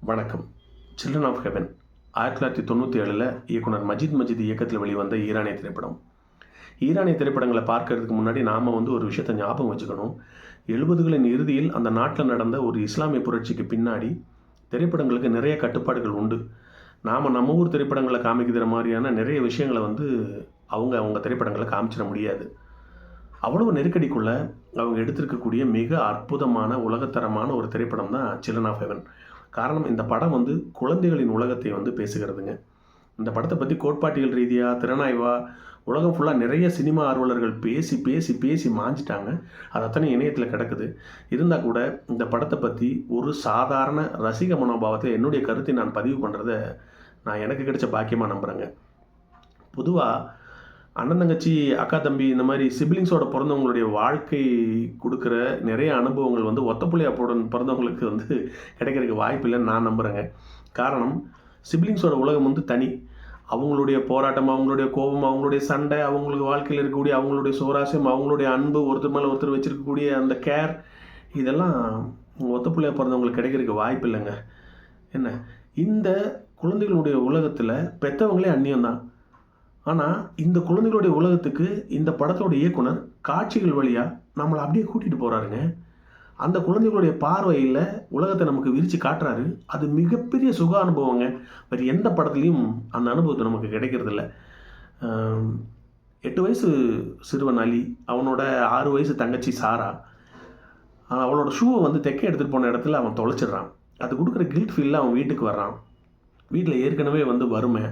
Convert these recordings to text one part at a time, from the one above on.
வணக்கம். Children of heaven ஆயிரத்தி தொள்ளாயிரத்தி தொண்ணூற்றி ஏழில் இயக்குனர் மஜித் மஜித் இயக்கத்தில் வெளிவந்த ஈரானிய திரைப்படம். ஈரானிய திரைப்படங்களை பார்க்கறதுக்கு முன்னாடி நாம் வந்து ஒரு விஷயத்தை ஞாபகம் வச்சுக்கணும். எழுபதுகளின் இறுதியில் அந்த நாட்டில் நடந்த ஒரு இஸ்லாமிய புரட்சிக்கு பின்னாடி திரைப்படங்களுக்கு நிறைய கட்டுப்பாடுகள் உண்டு. நாம் நம்ம ஊர் திரைப்படங்களை காமிக்கிற மாதிரியான நிறைய விஷயங்களை வந்து அவங்க அவங்க திரைப்படங்களை காமிச்சிட முடியாது. அவ்வளவு நெருக்கடிக்குள்ளே அவங்க எடுத்திருக்கக்கூடிய மிக அற்புதமான உலகத்தரமான ஒரு திரைப்படம் தான் சில்லன் ஆஃப் ஹெவன் காரணம் இந்த படம் வந்து குழந்தைகளின் உலகத்தை வந்து பேசுகிறதுங்க. இந்த படத்தை பற்றி கோட்பாட்டியல் ரீதியாக திறனாய்வா உலகம் ஃபுல்லாக நிறைய சினிமா ஆர்வலர்கள் பேசி பேசி பேசி மாஞ்சிட்டாங்க. அது அத்தனை இணையத்தில் கிடக்குது. இருந்தால் கூட இந்த படத்தை பற்றி ஒரு சாதாரண ரசிக மனோபாவத்தில் என்னுடைய கருத்தை நான் பதிவு பண்ணுறத நான் எனக்கு கிடைச்ச பாக்கியமாக நம்புகிறேங்க பொதுவாக அண்ணன் தங்கச்சி அக்கா தம்பி இந்த மாதிரி சிப்ளிங்ஸோட பிறந்தவங்களுடைய வாழ்க்கை கொடுக்குற நிறைய அனுபவங்கள் வந்து ஒத்த புள்ளையா பிறந்தவங்களுக்கு வந்து கிடைக்கிறதுக்கு வாய்ப்பு இல்லைன்னு நான் நம்புகிறேங்க காரணம் சிப்ளிங்ஸோட உலகம் வந்து தனி. அவங்களுடைய போராட்டம் அவங்களுடைய கோபம் அவங்களுடைய சண்டை அவங்களுக்கு வாழ்க்கையில் இருக்கக்கூடிய அவங்களுடைய சுவராசியம் அவங்களுடைய அன்பு ஒருத்தர் மேலே ஒருத்தர் வச்சுருக்கக்கூடிய அந்த கேர் இதெல்லாம் ஒத்த பிள்ளையா பிறந்தவங்களுக்கு கிடைக்கிறதுக்கு வாய்ப்பு இல்லைங்க. என்ன? இந்த குழந்தைகளுடைய உலகத்தில் பெற்றவங்களே அந்நியம்தான். ஆனால் இந்த குழந்தைகளுடைய உலகத்துக்கு இந்த படத்தோட இயக்குனர் காட்சிகள் வழியாக நம்மளை அப்படியே கூட்டிகிட்டு போகிறாருங்க அந்த குழந்தைகளுடைய பார்வையில் உலகத்தை நமக்கு விரித்து காட்டுறாரு. அது மிகப்பெரிய சுக அனுபவங்க. வேறு எந்த படத்துலையும் அந்த அனுபவத்தை நமக்கு கிடைக்கிறதில்ல. எட்டு வயசு சிறுவன் அலி அவனோட ஆறு வயசு தங்கச்சி சாரா. அவளோட ஷூவை வந்து தெக்க எடுத்துகிட்டு போன இடத்துல அவன் தொலைச்சிடுறான். அது கொடுக்குற கில்ட் ஃபீலில் அவன் வீட்டுக்கு வர்றான். வீட்டில் ஏற்கனவே வந்து வறுமை.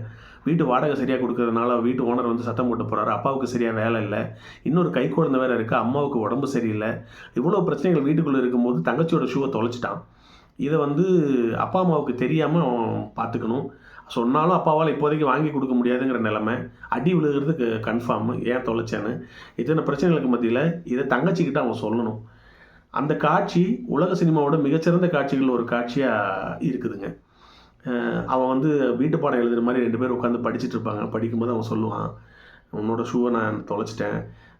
வீட்டு வாடகை சரியாக கொடுக்கறதுனால வீட்டு ஓனர் வந்து சத்தம் போட்டு போகிறாரு அப்பாவுக்கு சரியாக வேலை இல்லை. இன்னொரு கை குழந்தை வேறு இருக்குது அம்மாவுக்கு உடம்பு சரியில்லை. இவ்வளோ பிரச்சனைகள் வீட்டுக்குள்ளே இருக்கும்போது தங்கச்சியோட ஷூவை தொலைச்சிட்டான். இதை வந்து அப்பா அம்மாவுக்கு தெரியாமல் அவன் பார்த்துக்கணும் சொன்னாலும் அப்பாவால் இப்போதைக்கு வாங்கி கொடுக்க முடியாதுங்கிற நிலமை. அடி விழுகிறதுக்கு கன்ஃபார்ம் ஏன் தொலைச்சேன்னு. இத்தனை பிரச்சனைகளுக்கு மத்தியில் இதை தங்கச்சிக்கிட்ட அவன் சொல்லணும். அந்த காட்சி உலக சினிமாவோட மிகச்சிறந்த காட்சிகள் ஒரு காட்சியாக இருக்குதுங்க. அவன் வந்து வீட்டு பாடம் எழுதுகிற மாதிரி ரெண்டு பேரும் உட்காந்து படிச்சுட்டு இருப்பாங்க. படிக்கும்போது அவன் சொல்லுவான் உன்னோட ஷூவை நான் தொலைச்சிட்டேன்.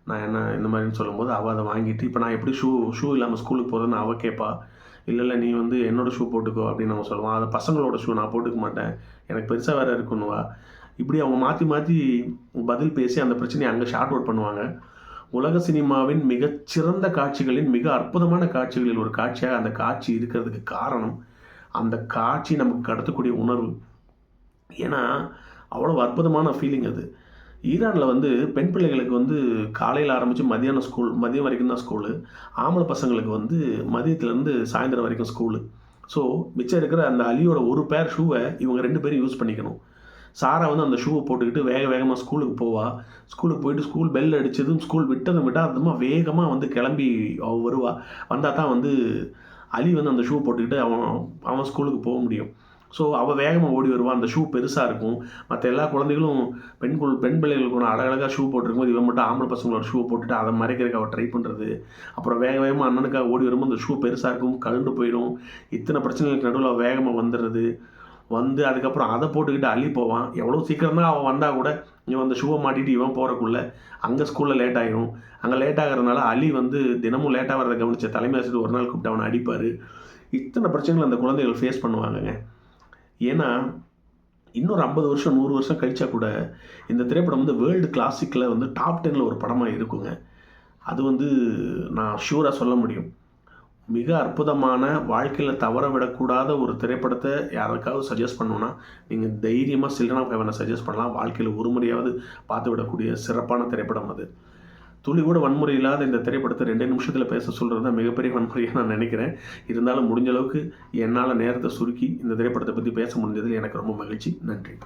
நான் என்ன இந்த மாதிரின்னு சொல்லும்போது அவள் அதை வாங்கிட்டு இப்போ நான் எப்படி ஷூ ஷூ இல்லாமல் ஸ்கூலுக்கு போகிறேன்னு அவள் கேட்பா இல்லை இல்லை நீ வந்து என்னோட ஷூ போட்டுக்கோ அப்படின்னு அவன் சொல்லுவான் அதை பசங்களோட ஷூ நான் போட்டுக்க மாட்டேன். எனக்கு பெருசாக வேறு இருக்குன்னுவா இப்படி அவங்க மாற்றி மாற்றி பதில் பேசி அந்த பிரச்சனையை அங்கே ஷார்ட் அவுட் பண்ணுவாங்க. உலக சினிமாவின் மிகச்சிறந்த காட்சிகளின் மிக அற்புதமான காட்சிகளில் ஒரு காட்சியாக அந்த காட்சி இருக்கிறதுக்கு காரணம் அந்த காட்சி நமக்கு கடத்தக்கூடிய உணர்வு. ஏன்னா அவ்வளோ அற்புதமான ஃபீலிங் அது. ஈரானில் வந்து பெண் பிள்ளைகளுக்கு வந்து காலையில் ஆரம்பித்து மதியானம் ஸ்கூல் மதியம் வரைக்கும் தான் ஸ்கூலு ஆம்பளை பசங்களுக்கு வந்து மதியத்துலேருந்து சாயந்தரம் வரைக்கும் ஸ்கூலு ஸோ மிச்சம் இருக்கிற அந்த அலியோட ஒரு பேர் ஷூவை இவங்க ரெண்டு பேரும் யூஸ் பண்ணிக்கணும். சாரா வந்து அந்த ஷூவை போட்டுக்கிட்டு வேக வேகமாக ஸ்கூலுக்கு போவா. ஸ்கூலுக்கு போயிட்டு ஸ்கூல் பெல் அடித்ததும் ஸ்கூல் விட்டதும் விட்டால் அதுமா வேகமாக வந்து கிளம்பி அவள் வருவா. வந்தால் தான் வந்து அலி வந்து அந்த ஷூ போட்டுக்கிட்டு அவன் அவன் ஸ்கூலுக்கு போக முடியும். ஸோ அவள் வேகமாக ஓடி வருவான் அந்த ஷூ பெருசாக இருக்கும். மற்ற எல்லா குழந்தைகளும் பெண் குழ பெண் பிள்ளைகளுக்கு ஒன்று அழகழகாக ஷூ போட்டிருக்கும்போது இவன் மட்டும் ஆம்பளை பசங்களோட ஷூ போட்டுட்டு அதை மறைக்கிறதுக்கு அவள் ட்ரை பண்ணுறது அப்புறம் வேக வேகமாக அண்ணனுக்காக ஓடி வரும்போது அந்த ஷூ பெருசாக இருக்கும். கழண்டு போயிடும். இத்தனை பிரச்சனைகளுக்கு நடுவில் அவள் வேகமாக வந்துடுறது. வந்து அதுக்கப்புறம் அதை போட்டுக்கிட்டு அள்ளி போவான். எவ்வளோ சீக்கிரம் தான் அவன் வந்தால் கூட இவன் அந்த ஷூவை மாட்டிட்டு இவன் போகிறக்குள்ள அங்கே ஸ்கூலில் லேட் ஆகிடும் அங்கே லேட் ஆகிறதுனால அலி வந்து தினமும் லேட்டாக வரதை கவனித்த தலைமை ஆசிரியர் ஒரு நாள் கூப்பிட்டு அவனை அடிப்பார். இத்தனை பிரச்சனைகள் அந்த குழந்தைகள் ஃபேஸ் பண்ணுவாங்கங்க. ஏன்னா இன்னொரு ஐம்பது வருஷம் நூறு வருஷம் கழிச்சா கூட இந்த திரைப்படம் வந்து வேர்ல்டு கிளாசிக்கில் வந்து டாப் டெனில் ஒரு படமாக இருக்குங்க. அது வந்து நான் ஷூராக சொல்ல முடியும். மிக அற்புதமான வாழ்க்கையில் தவற விடக்கூடாத ஒரு திரைப்படத்தை யாருக்காவது சஜஸ்ட் பண்ணணும்னா நீங்கள் தைரியமாக சில்ட்ரன் ஆஃப் ஹெவனை சஜஸ்ட் பண்ணலாம். வாழ்க்கையில் ஒரு முறையாவது பார்த்து விடக்கூடிய சிறப்பான திரைப்படம் அது. துளி கூட வன்முறை இல்லாத இந்த திரைப்படத்தை ரெண்டு நிமிஷத்தில் பேச சொல்கிறது தான் மிகப்பெரிய வன்முறையாக நான் நினைக்கிறேன். இருந்தாலும் முடிஞ்ச அளவுக்கு என்னால் நேரத்தை சுருக்கி இந்த திரைப்படத்தை பற்றி பேச முடிஞ்சதில் எனக்கு ரொம்ப மகிழ்ச்சி. நன்றி.